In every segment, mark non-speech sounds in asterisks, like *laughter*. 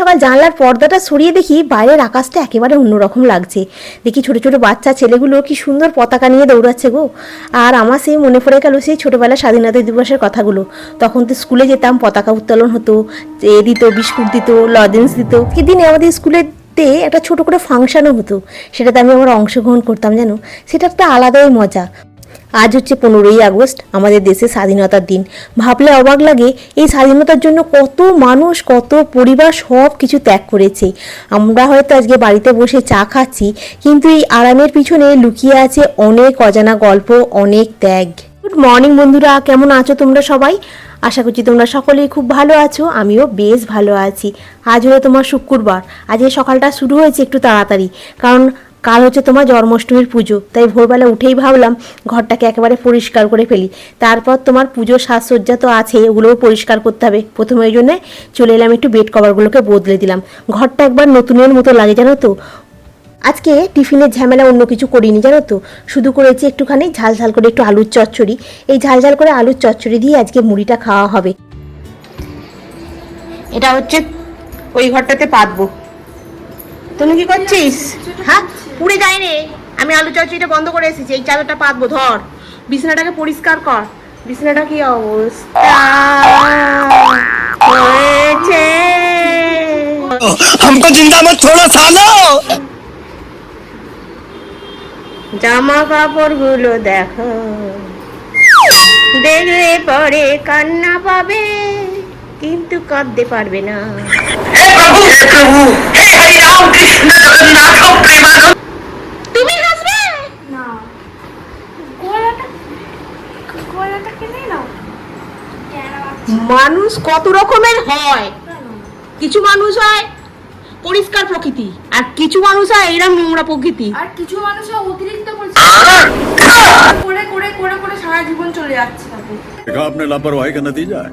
সকাল জানলার পর্দাটা সরিয়ে দেখি বাইরের আকাশটা একেবারে অন্যরকম লাগছে। দেখি ছোট ছোট বাচ্চা ছেলেগুলো কি সুন্দর পতাকা নিয়ে দৌড়াচ্ছে গো। আর আমার সেই মনে পড়ে গেল সেই ছোটবেলা স্বাধীনতা দিবসের কথাগুলো। তখন তো স্কুলে যেতাম, পতাকা উত্তোলন হতো, এ দিত, বিস্কুট দিত, লজেন্স দিত। কি দিনে আমাদের স্কুলেতে একটা ছোট করে ফাংশনও হতো। সেটাতে আমি আমার অংশগ্রহণ করতাম জানো? সেটা একটা আলাদাই মজা। আজ হচ্ছে পনেরোই আগস্ট, আমাদের দেশের স্বাধীনতার দিন। ভাবলে অবাক লাগে, এই স্বাধীনতার জন্য কত মানুষ, কত পরিবার সব কিছু ত্যাগ করেছে। আমরা হয়তো আজকে বাড়িতে বসে চা খাচ্ছি, কিন্তু এই আরামের পিছনে লুকিয়ে আছে অনেক অজানা গল্প, অনেক ত্যাগ। গুড মর্নিং বন্ধুরা, কেমন আছো তোমরা সবাই? আশা করছি তোমরা সকলেই খুব ভালো আছো, আমিও বেশ ভালো আছি। আজ হলো তোমার শুক্রবার, আজকে সকালটা শুরু হয়েছে একটু তাড়াতাড়ি, কারণ কাল হচ্ছে তোমার জন্মাষ্টমীর পুজো। তাই ভোরবেলা উঠেই ভাবলাম ঘরটাকে একেবারে পরিষ্কার করে ফেলি। তারপর তোমার পুজোর সাজসজ্জা তো আছে ওগুলোও পরিষ্কার করতে হবে। প্রথমে ওই জন্যে চলে এলাম একটু বেড কভারগুলোকে বদলে দিলাম। ঘরটা একবার নতুনের মতো লাগে, জানো তো? আজকে টিফিনের ঝামেলা অন্য কিছু করিনি, জানো তো? শুধু করেছি একটুখানি ঝাল ঝাল করে একটু আলুর চচ্চড়ি। এই ঝাল ঝাল করে আলুর চচ্চড়ি দিয়ে আজকে মুড়িটা খাওয়া হবে। এটা হচ্ছে ওই ঘরটাতে পাতবো। তুমি কি করছিস? হ্যাঁ? পুড়ে যায় রে আমি আলু চচ্চড়িটা বন্ধ করে এসেছি এই চাদরটা পাতবো ধর বিছানাটাকে পরিষ্কার কর বিছানাটা কি অবস্থা হয়েছে हमको जिंदा मत छोड़ो सालो জামা কাপড়গুলো দেখো দেখলে পরে কান্না পাবে কিন্তু কাঁদতে পারবে না हे प्रभु हे प्रभु हे हरि राम कृष्ण जगन्नाथ মানুষ কত রকমের হয় কেন কিছু মানুষ হয় পরিষ্কার প্রকৃতি আর কিছু মানুষ হয় এরকম নোংরা প্রকৃতি আর কিছু মানুষ অতিরিক্ত করছে করে করে করে করে সারা জীবন চলে যাচ্ছে তাদের देखा आपने लापरवाही का नतीजा है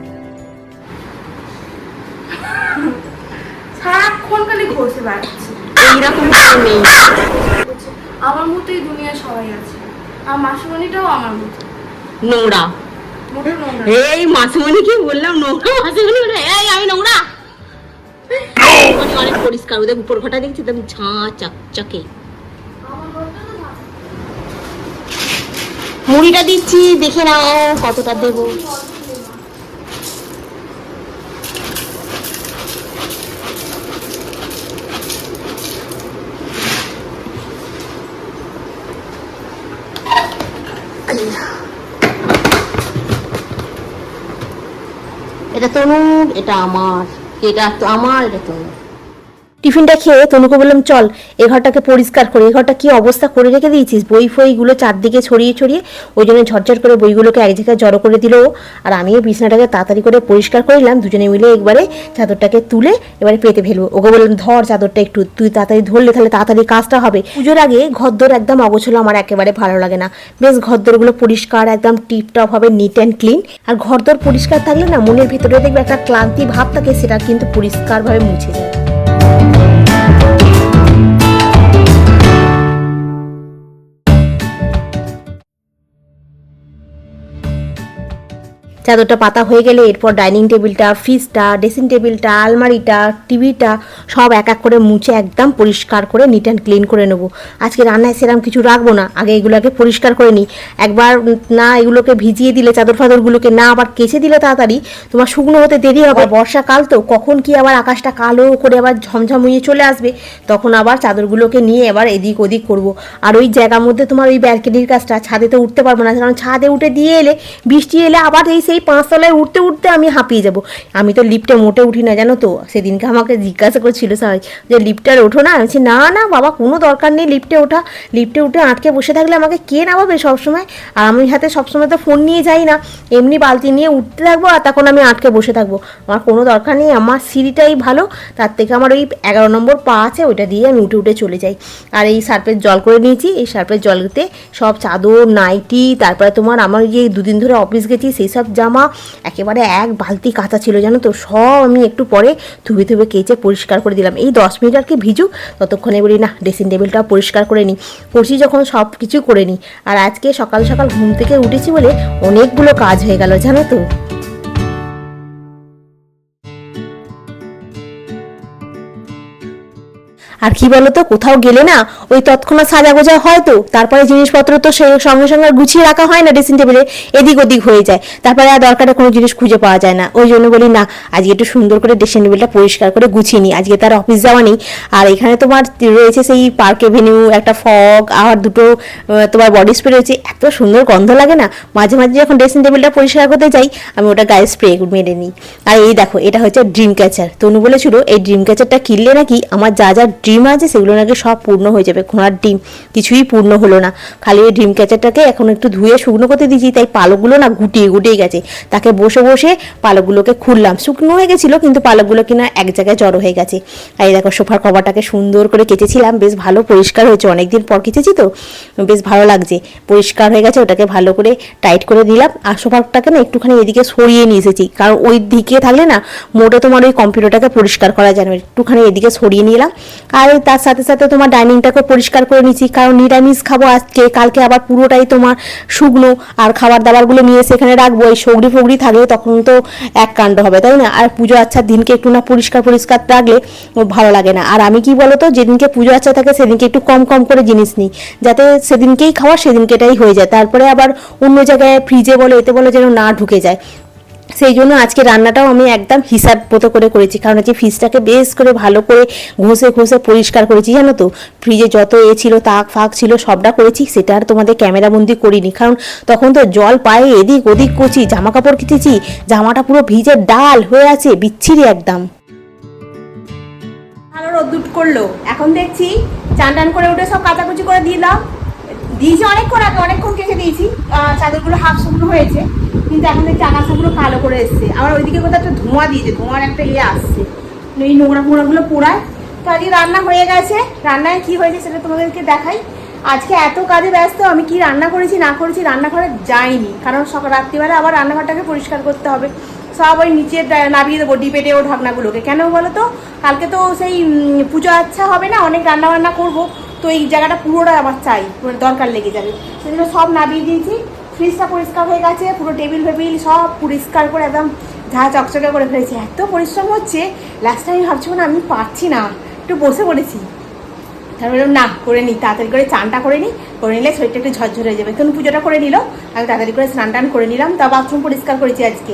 সারাক্ষণ খালি ঘষে বেড়াচ্ছে এইরকম কেউ নেই আমার মতোই দুনিয়া সবাই আছে আর মাসুমণিটাও আমার মতো নোংরা মোটে নোংরা এই বললাম নোংরা। মাসুমণি বলে এই আমি নোংরা। অনেক পরিষ্কার ওদের উপর ঘটা দেখছি একদম ঝাঁ চকচকে। মুড়িটা দিচ্ছি দেখে নাও কতটা দেবো। এটা তনুর এটা আমার। এটা তো আমার এটা তনুর টিফিনটা খেয়ে তনুকে বললাম, চল, এ ঘরটাকে পরিষ্কার করে। এ ঘরটা কি অবস্থা করে রেখে দিয়েছিস? বই ফইগুলো চারদিকে ছড়িয়ে ছড়িয়ে ওই জন্য ঝরঝর করে বইগুলোকে এক জায়গায় জড়ো করে দিল আর আমিও বিছানাটাকে তাড়াতাড়ি করে পরিষ্কার করে নিলাম। দুজনে মিলে একবারে চাদরটাকে তুলে এবারে পেতে ফেলব। ওকে বললাম, ধর চাদরটা একটু, তুই তাড়াতাড়ি ধরলে তাহলে তাড়াতাড়ি কাজটা হবে। পুজোর আগে ঘরদোর একদম অগোছলো আমার একেবারে ভালো লাগে না। বেশ ঘরদোরগুলো পরিষ্কার, একদম টিপটপ হবে নিট অ্যান্ড ক্লিন আর ঘরদোর পরিষ্কার থাকলে না মনের ভিতরে দেখবে একটা ক্লান্তি ভাব থাকে, সেটা কিন্তু পরিষ্কারভাবে মুছে যায়। চাদরটা পাতা হয়ে গেলে এরপর ডাইনিং টেবিলটা, ফ্রিজটা, ড্রেসিং টেবিলটা, আলমারিটা, টিভিটা সব এক এক করে মুছে একদম পরিষ্কার করে নিট অ্যান্ড ক্লিন করে নেব। আজকে রান্নায় সেরকম কিছু রাখব না, আগে এগুলোকে পরিষ্কার করে নিই। একবার না এগুলোকে ভিজিয়ে দিলে চাদর ফাদরগুলোকে না আবার কেচে দিলে তাড়াতাড়ি, তোমার শুকনো হতে দেরি হবে। বর্ষাকাল তো, কখন কি আবার আকাশটা কালো করে আবার ঝমঝম হয়ে চলে আসবে, তখন আবার চাদরগুলোকে নিয়ে এবার এদিক ওদিক করব। আর ওই জায়গার মধ্যে তোমার ওই ব্যালকনির কাজটা, ছাদে তো উঠতে পারব না, কারণ ছাদে উঠে দিয়ে এলে বৃষ্টি এলে আবার এই সেই পাঁচতলায় উঠতে উঠতে আমি হাঁপিয়ে যাব। আমি তো লিফটে মোটে উঠি না, জানো তো? সেদিনকে আমাকে জিজ্ঞাসা করছিল সবাই যে লিফটার ওঠো না? আমি না না, বাবা, কোনো দরকার নেই লিফটে ওঠা। লিফটে উঠে আটকে বসে থাকলে আমাকে কে নামাবে সবসময়? আর আমি হাতে সবসময় তো ফোন নিয়ে যাই না। এমনি বালতি নিয়ে উঠতে থাকব আর তখন আমি আটকে বসে থাকব। আমার কোনো দরকার নেই, আমার সিঁড়িটাই ভালো। তার থেকে আমার ওই এগারো নম্বর পা আছে, ওইটা দিয়ে আমি উঠে উঠে চলে যাই। আর এই সার্পের জল করে নিয়েছি। এই সার্পের জলতে সব চাদর, নাইটি, তারপরে তোমার আমার যে দুদিন ধরে অফিস গেছি, সেই সব জামা, একেবারে এক বালতি কাঁচা ছিল জানো তো, সব আমি একটু পরে ধুবে ধুবে কেচে পরিষ্কার করে দিলাম। এই দশ মিনিট আর কি ভিজুক, ততক্ষণে বলি, না ড্রেসিং টেবিলটাও পরিষ্কার করে নিই করছি যখন সব কিছু করে নিই আর আজকে সকাল সকাল ঘুম থেকে উঠেছি বলে অনেকগুলো কাজ হয়ে গেল, জানো তো। আর কি বলতো, কোথাও গেলে না ওই তৎক্ষণাৎ সাজা গোজা হয় তো, তারপরে জিনিসপত্র তো সেই সঙ্গে সঙ্গে গুছিয়ে রাখা হয় না ড্রেসিং টেবিলে এদিক ওদিক হয়ে যায়। তারপরে আর দরকারে কোনো জিনিস খুঁজে পাওয়া যায় না। ওই জন্য বলি, না, আজকে একটু সুন্দর করে ড্রেসিং টেবিলটা পরিষ্কার করে গুছিয়ে নিই আজকে তার অফিস যাওয়া নেই। আর এখানে তোমার রয়েছে সেই পার্ক এভিনিউ একটা ফগ আর দুটো তোমার বডি স্প্রে রয়েছে। এত সুন্দর গন্ধ লাগে না? মাঝে মাঝে যখন ড্রেসিং টেবিলটা পরিষ্কার করতে যাই, আমি ওটা গায়ে স্প্রে মেরে নিই। আর এই দেখো, এটা হচ্ছে ড্রিম ক্যাচার তনু বলেছিল, এই ড্রিম ক্যাচারটা কিনলে নাকি আমার যা যা ড্রিম আছে, সেগুলো নাকি সব পূর্ণ হয়ে যাবে। ঘোড়ার ডিম কিছুই পূর্ণ হলো না। খালি ওই ড্রিম ক্যাচারটাকে এখন একটু ধুয়ে শুকনো করতে দিয়েছি, তাই পালকগুলো না গুটিয়ে গুটিয়ে গেছে। তাকে বসে বসে পালকগুলোকে খুললাম। শুকনো হয়ে গেছিল, কিন্তু পালকগুলো কিনা এক জায়গায় জড়ো হয়ে গেছে। আর এই দেখো, সোফার কভারটাকে সুন্দর করে কেচেছিলাম। বেশ ভালো পরিষ্কার হয়েছে। অনেকদিন পর কেচেছি তো, বেশ ভালো লাগছে। পরিষ্কার হয়ে গেছে, ওটাকে ভালো করে টাইট করে দিলাম। আর সোফাটাকে না একটুখানি এদিকে সরিয়ে নিয়ে এসেছি। কারণ ওই দিকে থাকলে না মোটে তোমার ওই কম্পিউটারটাকে পরিষ্কার করা যায় না। একটুখানি এদিকে সরিয়ে নিলাম। আর তার সাথে সাথে তোমার ডাইনিংটাকে পরিষ্কার করে নিচ্ছি কারণ নিরামিষ খাব আজকে, কালকে আবার পুরোটাই তোমার শুকনো আর খাবার দাবারগুলো নিয়ে সেখানে রাখব। এই সগড়ি ফগড়ি থাকলে তখন তো এক কাণ্ড হবে, তাই না? আর পুজো আচ্ছার দিনকে একটু না পরিষ্কার পরিষ্কার রাখলে ভালো লাগে না। আর আমি কি বলতো, যেদিনকে পুজো আচ্ছা থাকে সেদিনকে একটু কম কম করে জিনিস নিই, যাতে সেদিনকেই খাওয়া সেদিনকে এটাই হয়ে যায়। তারপরে আবার অন্য জায়গায় ফ্রিজে বলো, এতে বলো যেন না ঢুকে যায়। সেই জন্য আজকে রান্নাটাও আমি একদম হিসাব মতো করে করেছি। কারণ হচ্ছে ফ্রিজটাকে বেশ করে ভালো করে ঘষে ঘষে পরিষ্কার করেছি, জানো তো? ফ্রিজে যত এ ছিল, তাক ফাক ছিল, সবটা করেছি, সেটা আর তোমাদের ক্যামেরাবন্দি করিনি। কারণ তখন তো জল পায়ে এদিক ওদিক করছি জামা কাপড় কেটেছি জামাটা পুরো ভিজে ডাল হয়ে আছে, বিচ্ছিরি একদম। রোদ্দুট করল। এখন দেখছি চান টান করে উঠে সব কাচাকুচি করে দিলাম দিয়েছি অনেকক্ষণ আগে, অনেকক্ষণ কেটে দিয়েছি। চাদরগুলো হাফ শুকনো হয়েছে। কিন্তু এখন দেখছি আকাশগুলো কালো করে এসছে। আবার ওইদিকে কোথাও একটা ধোঁয়া দিয়েছে, ধোঁয়ার একটা ইয়ে আসছে। এই নোংরা ফোংরাগুলো পোড়ায়। তো আজকে রান্না হয়ে গেছে। রান্নায় কি হয়েছে সেটা তোমাদেরকে দেখাই। আজকে এত কাজে ব্যস্ত, আমি কি রান্না করেছি, না করেছি রান্নাঘরে যাইনি। কারণ সকাল, রাত্রিবেলা আবার রান্নাঘরটাকে পরিষ্কার করতে হবে। সব ওই নিচে নামিয়ে দেবো ডিপেটে ও ঢাকনাগুলোকে। কেন বলো তো? কালকে তো সেই পুজো আচ্ছা হবে না, অনেক রান্না বান্না করব। তো এই জায়গাটা পুরোটা আমার চাই পুরো দরকার লেগে যাবে। সেই জন্য সব নামিয়ে দিয়েছি। ফ্রিজটা পরিষ্কার হয়ে গেছে পুরো টেবিল ফেবিল সব পরিষ্কার করে একদম ঝা চকচকে করে ফেলেছি। এত পরিশ্রম হচ্ছে লাস্ট টাইম ভাবছি না আমি পারছি না একটু বসে পড়েছি। তারপরে বললাম, না করে নিই তাড়াতাড়ি করে চানটা করে নিই করে নিলে শরীরটা একটু ঝরঝর হয়ে যাবে। তখন পুজোটা করে নিল আমি তাড়াতাড়ি করে স্নান টান করে নিলাম তা বাথরুম পরিষ্কার করেছি আজকে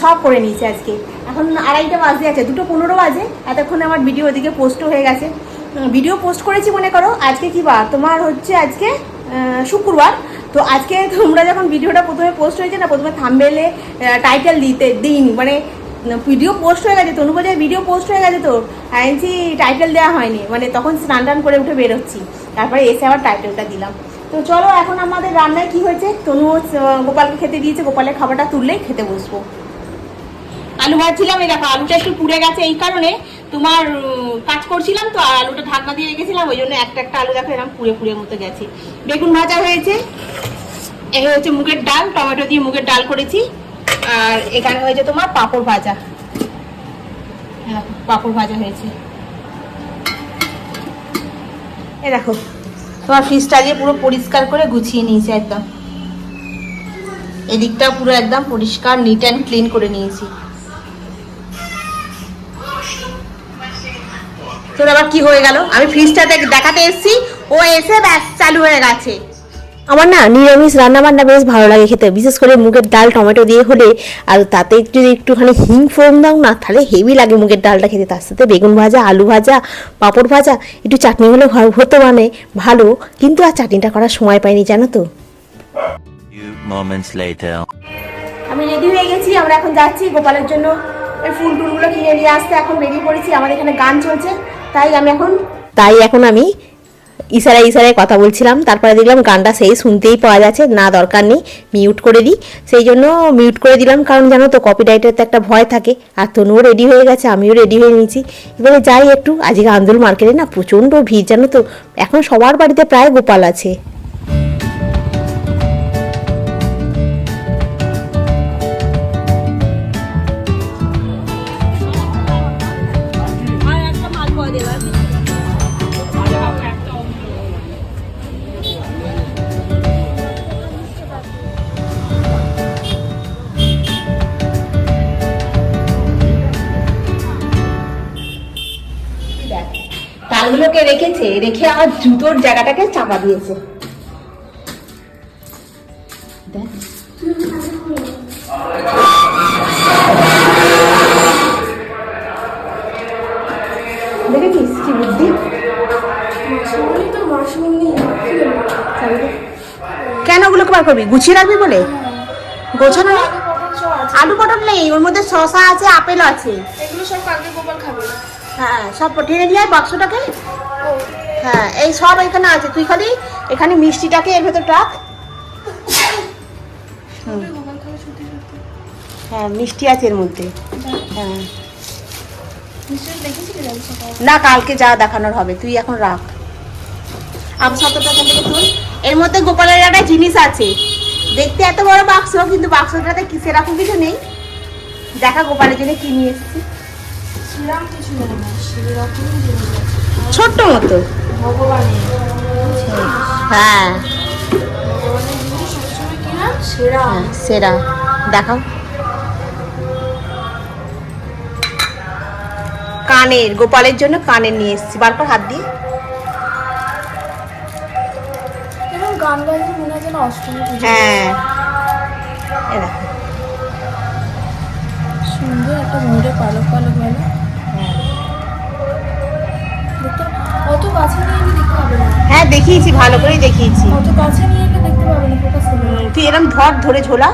সব করে নিয়েছি আজকে। এখন আড়াইটা বাজে আছে দুটো পনেরো বাজে এতক্ষণে আমার ভিডিও ওদিকে পোস্টও হয়ে গেছে। ভিডিও পোস্ট করেছি মনে করো আজকে কি বার? তোমার হচ্ছে আজকে শুক্রবার। তো আজকে তোমরা যখন ভিডিওটা প্রথমে পোস্ট হয়েছে না, প্রথমে থামবেলে টাইটেল দিতে দিইনি মানে ভিডিও পোস্ট হয়ে গেছে তনু বোঝায় ভিডিও পোস্ট হয়ে গেছে তোর আইনছি টাইটেল দেওয়া হয়নি মানে তখন স্নান টান করে উঠে বেরোচ্ছি, তারপরে এসে আবার টাইটেলটা দিলাম। তো চলো এখন আমাদের রান্নায় কি হয়েছে? তনু গোপালকে খেতে দিয়েছে, গোপালের খাবারটা তুললেই খেতে বসবো। আলু ভাজছিলাম, এই দেখো, আলুটা একটু পুড়ে গেছে, এই কারণে তোমার কাজ করছিলাম তো আলুটা ঢাকনা দিয়ে রেখেছিলাম ওই জন্য একটা একটা আলু দেখো এরকম পুড়ে পুড়ে মতো গেছে। বেগুন ভাজা হয়েছে এই হচ্ছে মুগের ডাল টমেটো দিয়ে মুগের ডাল করেছি আর এখানে হয়েছে তোমার পাঁপড় ভাজা। হ্যাঁ, পাঁপড় ভাজা হয়েছে। এই দেখো তোমার ফ্রিজটা দিয়ে পুরো পরিষ্কার করে গুছিয়ে নিয়েছি একদম। এদিকটা পুরো একদম পরিষ্কার নিট অ্যান্ড ক্লিন করে নিয়েছি। তোর আবার কি হয়ে গেল? আমি ফ্রিজটাতে দেখাতে এসেছি ও এসে ব্যাস চালু হয়ে গেছে। আমার না নিরামিষ রান্না বান্না বেশ ভালো লাগে খেতে বিশেষ করে মুগের ডাল টমেটো দিয়ে হলে আর তাতে যদি একটুখানি হিং ফোড়ন দাও না তাহলে হেভি লাগে মুগের ডালটা খেতে। তার সাথে বেগুন ভাজা আলু ভাজা পাঁপড় ভাজা একটু চাটনি হলে ঘর হতো মানে ভালো। কিন্তু আর চাটনিটা করার সময় পাইনি জানো তো. আমি রেডি হয়ে গেছি আমরা এখন যাচ্ছি গোপালের জন্য। ওই ফুল টুলগুলো কিনে নিয়ে আসতে এখন বেরিয়ে পড়েছি আমাদের এখানে গান চলছে। তাই আমি এখন তাই এখন আমি ইশারায় ইশারায় কথা বলছিলাম, তারপরে দেখলাম গানটা সেই শুনতেই পাওয়া যাচ্ছে, না দরকার নেই মিউট করে দিই। সেই জন্য মিউট করে দিলাম, কারণ জানো তো কপিরাইটের তো একটা ভয় থাকে, আর তনুও রেডি হয়ে গেছে, আমিও রেডি হয়ে নিয়েছি। এবারে যাই একটু, আজকে আন্দোল মার্কেটে না প্রচণ্ড ভিড়, জানো তো, এখন সবার বাড়িতে প্রায় গোপাল আছে। রেখে আমার জুতোর জায়গাটাকে চাপা দিয়েছে। দেখেছিস কি বুদ্ধি? কেন ওগুলোকে বার করবি? গুছিয়ে রাখবি বলে? গোছানো নেই? আলু পটল। নেই? ওর মধ্যে শসা আছে আপেল আছে। এগুলো সব কালকে গোপাল খাবে। হ্যাঁ সব টেনে নিয়ে বাক্সটাকে হ্যাঁ এই সব এখানে আছে। তুই খালি এখানে মিষ্টিটাকে এর ভেতর রাখ। হ্যাঁ মিষ্টি আছে এর মধ্যে। হ্যাঁ। না কালকে যা দেখানোর হবে তুই এখন রাখ। আম সতটা থেকে তুল। এর মধ্যে গোপালের একটা জিনিস আছে। দেখতে এত বড় বাক্স কিন্তু বাক্সটাতে কি সেরকম কিছু নেই। দেখা গোপালের জন্য কি নিয়ে এসেছি। ছোট্ট মতো। হ্যাঁ। সেরা হ্যাঁ, সেরা। দেখাও। কানের গোপালের জন্য কানের নিয়ে এসেছি। বার কর হাত দিয়ে। গান গাইতে মনে হয় যেন অষ্টমী হ্যাঁ। এ দেখো। সুন্দর একটা ময়ূরের পালক পালক বেলা দেখতে অত কাছে নিয়ে এলে দেখতে পাবে না। হ্যাঁ দেখিয়েছি ভালো করেই দেখিয়েছি। অত কাছে নিয়ে এলে দেখতে পাবে না ফোকাস করবে না তুই এরম ধর ধরে ঝোলা।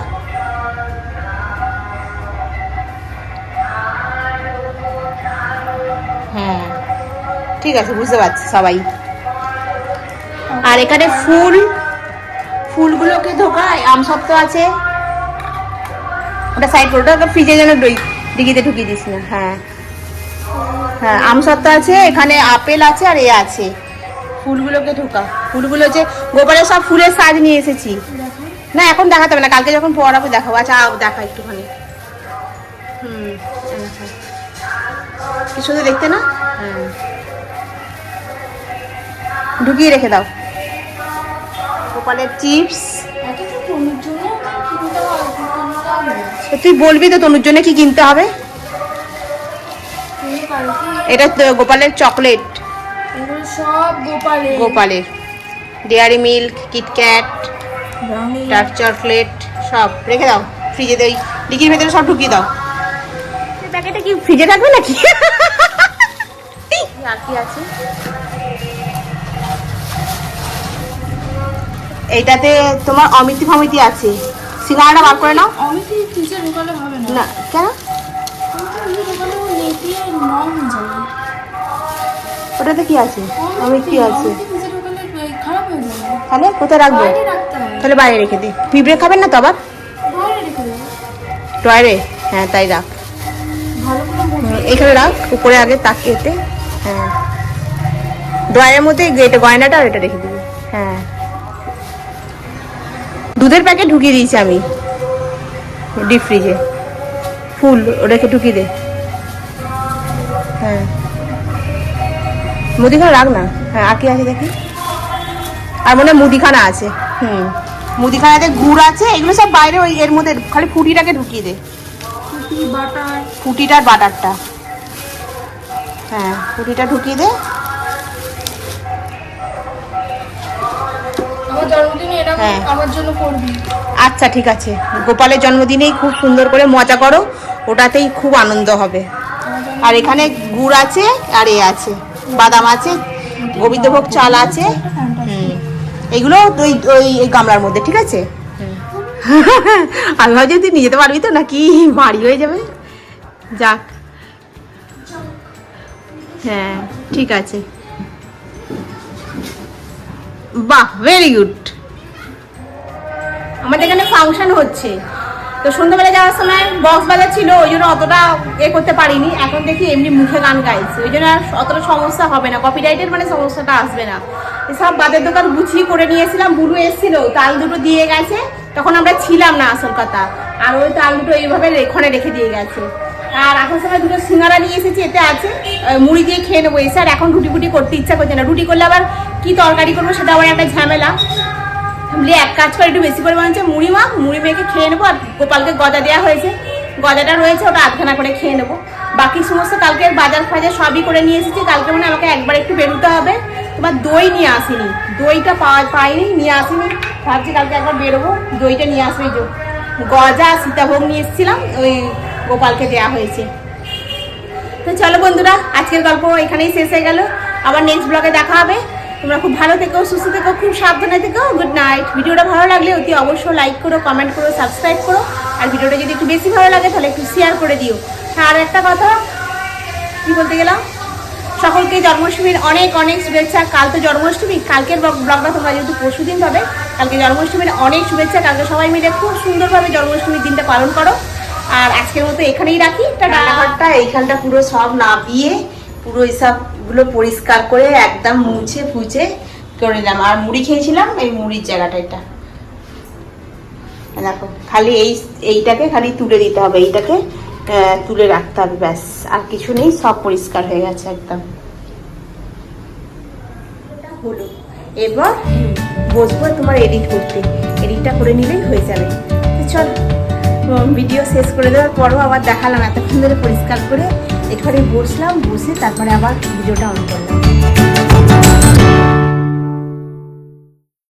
হ্যাঁ ঠিক আছে বুঝতে পারছি সবাই। আর এখানে ফুল ফুলগুলোকে আম সত্ত্ব আছে। ওটা সাইড ওটা ফ্রিজে যেন ডিগিতে ঢুকিয়ে দিস না হ্যাঁ। হ্যাঁ আম সত্ত্ব আছে এখানে আপেল আছে আর এ আছে। ফুলগুলোকে ঢোকা ফুলগুলো যে গোপালের সব ফুলের সাজ নিয়ে এসেছি। না এখন দেখাতে হবে না কালকে যখন পড়াবো দেখাবো। আচ্ছা দেখা একটুখানি। হুম দেখা। কি সুন্দর দেখতে না? হ্যাঁ। ঢুকিয়ে রেখে দাও। গোপালের চিপস। তুই বলবি তো তনুর জন্য কি কিনতে হবে? এটা তো গোপালের চকলেট। এগুলো সব গোপালে গোপালের। Dairy Milk KitKat dark chocolate সব। রেখে দাও ফ্রিজে ওই ডিকির ভেতরে সব ঢুকিয়ে দাও। প্যাকেটে কি ফ্রিজে থাকবে নাকি? *laughs* আর কি আছে? এইটাতে তোমার অমিতি ফমিতি আছে। সিঙ্গাড়াটা বার করে নাও। কি ফ্রিজে ঢোকালে হবে না? না কেন? আমি হয়ে ওটাতে কি আছে? অমিতি আছে? অমিতি ফ্রিজে ঢোকালে এই খারাপ হয়ে যাবে তাহলে কোথায় রাখব? তাহলে বাইরে রেখে দে। পিঁপড়ে খাবেন না তো আবার? টয়রে হ্যাঁ তাই রাখ। বুঝে এখানে রাখ উপরে আগে তাকিয়েতে। হ্যাঁ। ড্রয়ারের মধ্যে এটা গয়নাটা আর এটা রেখে দিবি। হ্যাঁ। দুধের প্যাকেট ঢুকিয়ে দিয়েছি আমি। ডিপ ফ্রিজে। ফুল ওটাকে ঢুকিয়ে দে। হ্যাঁ। মুদিখানা রাখ না। হ্যাঁ আর কি আছে দেখি? আর মনে হয় মুদিখানা আছে। হুম। মুদিখানাতে গুড় আছে এগুলো সব বাইরে ওই এর মধ্যে খালি ফুটিটাকে ঢুকিয়ে দে। ফুটিটার বাটারটা। হ্যাঁ ফুটিটা ঢুকিয়ে দে। হ্যাঁ। আমার জন্য করবি। আচ্ছা ঠিক আছে। গোপালের জন্মদিনেই খুব সুন্দর করে মজা করো। ওটাতেই খুব আনন্দ হবে। আর এখানে গুড় আছে আর এ আছে বাদাম আছে গোবিন্দভোগ চাল আছে। এগুলো ওই ওই এই গামলার মধ্যে ঠিক আছে? আমি ভাবছি তুই নিয়ে যেতে পারবি তো নাকি ভারী হয়ে যাবে? যাক। হ্যাঁ ঠিক আছে। বাহ ভেরি গুড আমাদের এখানে ফাংশন হচ্ছে। তো সন্ধ্যাবেলা যাওয়ার সময় বক্স বাজার ছিল, ওই জন্য অতটা এ করতে পারিনি। এখন দেখি এমনি মুখে গান গাইছে। ওই জন্য আর অতটা সমস্যা হবে না। কপিরাইটের মানে সমস্যাটা আসবে না। সব বাদের দোকান গুছিয়ে করে নিয়েছিলাম, বুলু এসেছিল, তাল দুটো দিয়ে গেছে। তখন আমরা ছিলাম না আসল কথা। আর ওই তাল দুটো এইভাবে রেখনে রেখে দিয়ে গেছে। আর এখন সময় দুটো সিঙ্গারা নিয়ে এসেছি, এতে আছে। মুড়ি দিয়ে খেয়ে নেব। এসে আর এখন রুটি ফুটি করতে ইচ্ছা করছে না। রুটি করলে আবার কি তরকারি করব সেটা আবার একটা ঝামেলা। বলি এক কাজ করে একটু বেশি করে বানাচ্ছে মুড়ি মাখ, মুড়ি মেখে খেয়ে নেব, আর গোপালকে গজা দেওয়া হয়েছে। গজাটা রয়েছে, ওটা আধখানা করে খেয়ে নেব। বাকি সমস্ত কালকের বাজার ফাজার সবই করে নিয়ে এসেছি। কালকে মানে আমাকে একবার একটু বেরোতে হবে। তোমার দই নিয়ে আসিনি। দইটা পাওয়া পাইনি, নিয়ে আসিনি। ভাবছি কালকে একবার বেরোবো, দইটা নিয়ে আসবে গজা সীতাভোগ নিয়ে এসেছিলাম, ওই গোপালকে দেওয়া হয়েছে। তো চলো বন্ধুরা, আজকের গল্প এখানেই শেষ হয়ে গেল। আবার নেক্সট ব্লগে দেখা হবে। তোমরা খুব ভালো থেকো, সুস্থ থেকো, খুব সাবধানে থেকো গুড নাইট ভিডিওটা ভালো লাগলে অতি অবশ্যই লাইক করো কমেন্ট করো সাবস্ক্রাইব করো, আর ভিডিওটা যদি একটু বেশি ভালো লাগে তাহলে একটু শেয়ার করে দিও। আর একটা কথা, কি বলতে গেলাম? সকলকে জন্মাষ্টমীর অনেক অনেক শুভেচ্ছা, কাল তো জন্মাষ্টমী, কালকের ব্লগ- ব্লগটা তোমরা যেহেতু পরশু দিন পাবে, কালকে জন্মাষ্টমীর অনেক শুভেচ্ছা, কালকে সবাই মিলে খুব সুন্দরভাবে জন্মাষ্টমীর দিনটা পালন করো। আর আজকের মতো এখানেই রাখি রান্নাঘরটা, এইখানটা পুরো সব নাবিয়ে পুরো এইসবগুলো পরিষ্কার করে একদম মুছে ফুছে করে নিলাম। আর মুড়ি খেয়েছিলাম এই মুড়ির জায়গাটা এটা। দেখো, খালি এই, এইটাকে খালি তুলে দিতে হবে, এইটাকে তুলে রাখতে হবে, ব্যাস। আর কিছু নেই, সব পরিষ্কার হয়ে গেছে একদম। হলো। এবার বসবো তোমার এডিট করতে। এডিটটা করে নিলেই হয়ে যাবে। চল ভিডিও শেষ করে দেওয়ার পরও আবার দেখালাম এতক্ষণ ধরে পরিষ্কার করে। এখানে বসলাম বসে তারপরে আবার ভিডিওটা অন করলাম।